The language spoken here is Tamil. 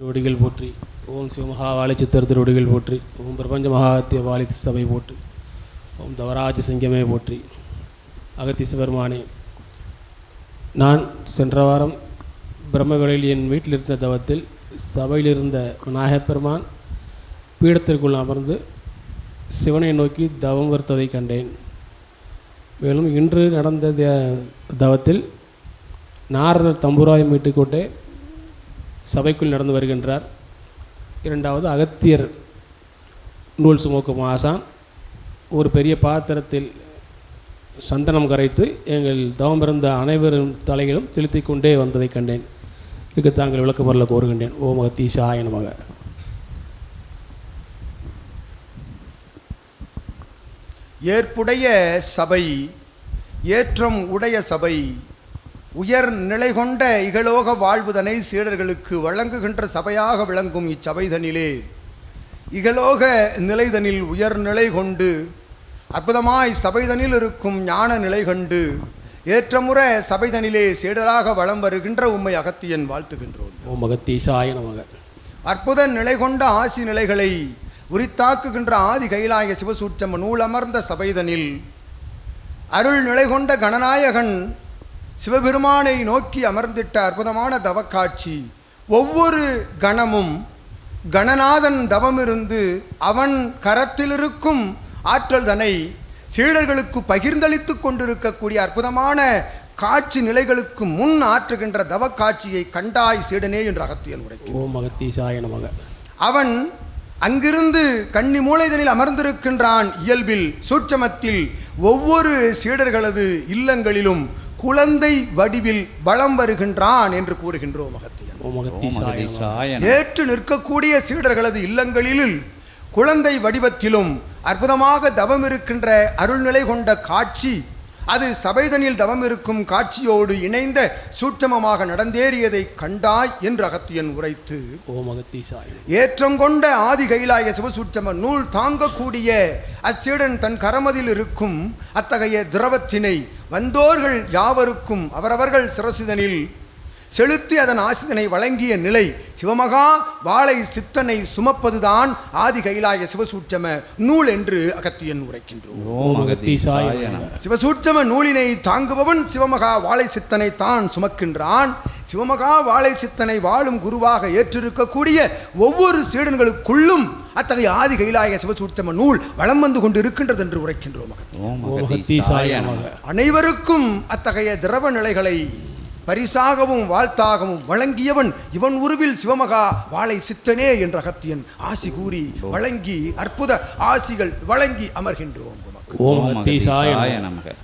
திருவடிகள் போற்றி. ஓம் சிவமகா வாழைச்சித்தர் திருவடிகள் போற்றி. ஓம் பிரபஞ்ச மகாத்திய வாலி சபை போற்றி. ஓம் தவராஜ சிங்கமே போற்றி. அகத்தீசபெருமானே நான் சென்ற வாரம் பிரம்மவேளையில் என் வீட்டில் இருந்த தவத்தில் சபையில் இருந்த விநாயகப்பெருமான் பீடத்திற்குள் அமர்ந்து சிவனை நோக்கி தவம் வருத்ததை கண்டேன். மேலும் இன்று நடந்த தவத்தில் நாரதர் தம்புராயம் மீட்டுக்கொண்டே சபைக்குள் நடந்து வருகின்றார். இரண்டாவது அகத்தியர் நூல் சுமக்கும் ஆசான் ஒரு பெரிய பாத்திரத்தில் சந்தனம் கரைத்து எங்கள் தவம் இருந்த அனைவரும் தலையிலும் செலுத்தி கொண்டே வந்ததை கண்டேன். இதுக்கு தாங்கள் விளக்க பொருளை கோருகின்றேன். ஓம் அகத்தீஷாய ஏற்புடைய சபை ஏற்றம் உடைய சபை உயர் நிலை கொண்ட இகலோக வாழ்வுதனை சீடர்களுக்கு வழங்குகின்ற சபையாக விளங்கும் இச்சபைதனிலே. இகலோக நிலைதனில் உயர் நிலை கொண்டு அற்புதமாய் சபைதனில் இருக்கும் ஞான நிலை கண்டு ஏற்றமுற சபைதனிலே சீடராக வலம் வருகின்ற உம்மை அகத்தியன் வாழ்த்துகின்றோம். ஓம் நமக. அற்புத நிலை கொண்ட ஆசி நிலைகளை உரித்தாக்குகின்ற ஆதி கைலாய சிவசூட்சம நூலமர்ந்த சபைதனில் அருள் நிலை கொண்ட கணநாயகன் சிவபெருமானை நோக்கி அமர்ந்திட்ட அற்புதமான தவக்காட்சி. ஒவ்வொரு கணமும் கணநாதன் தவமிருந்து அவன் கரத்திலிருக்கும் ஆற்றல் தனை சீடர்களுக்கு பகிர்ந்தளித்துக் கொண்டிருக்கக்கூடிய அற்புதமான காட்சி நிலைகளுக்கு முன் ஆற்றுகின்ற தவக்காட்சியை கண்டாய் சீடனே என்று அகத்தியன் உரைக்கும் ஓம் அகத்தீஷாய நமக. அவன் அங்கிருந்து கன்னி மூலைதனில் அமர்ந்திருக்கின்றான். இயல்பில் சூட்சமத்தில் ஒவ்வொரு சீடர்களது இல்லங்களிலும் குழந்தை வடிவில் வலம் வருகின்றான் என்று கூறுகின்றோம் அகத்தியன் ஏற்று நிற்கக்கூடிய சீடர்களது இல்லங்களில் குழந்தை வடிவத்திலும் அற்புதமாக தவம் இருக்கின்ற அருள்நிலை கொண்ட காட்சி அது சபைதனில் தவம் இருக்கும் காட்சியோடு இணைந்த சூட்சமமாக நடந்தேறியதை கண்டாய் என்று அகத்தியன் உரைத்து ஏற்றம் கொண்ட ஆதி கைலாய சிவசூட்சம நூல் தாங்கக்கூடிய அச்சீடன் தன் கரமதில் இருக்கும் அத்தகைய திரவத்தினை வந்தோர்கள் யாவருக்கும் அவரவர்கள் சிரசிதனில் செலுத்தி அதன் ஆசிதனை வழங்கிய நிலை சிவமகா வாளை சித்தனை சுமப்பதுதான் ஆதி கைலாய சிவசூட்சம நூல் என்று அகத்தியன் உரைக்கின்றோம். சிவசூட்சம நூலினை தாங்குபவன் சிவமகா வாழை சித்தனை தான் சுமக்கின்றான். சிவமகா வாழை சித்தனை வாழும் குருவாக ஏற்றிருக்கக்கூடிய ஒவ்வொரு சீடன்களுக்குள்ளும் அத்தகைய ஆதி கைலாய சிவசூட்சம நூல் வளம் வந்து கொண்டு இருக்கின்றது என்று உரைக்கின்றோம் அனைவருக்கும் அத்தகைய திரவ நிலைகளை பரிசாகவும் வாழ்த்தாகவும் வழங்கியவன் இவன் உருவில் சிவமகா வாழை சித்தனே என்ற அகத்தியன். ஆசி கூறி வழங்கி அற்புத ஆசிகள் வழங்கி அமர்கின்றோம். ஓம் நமக.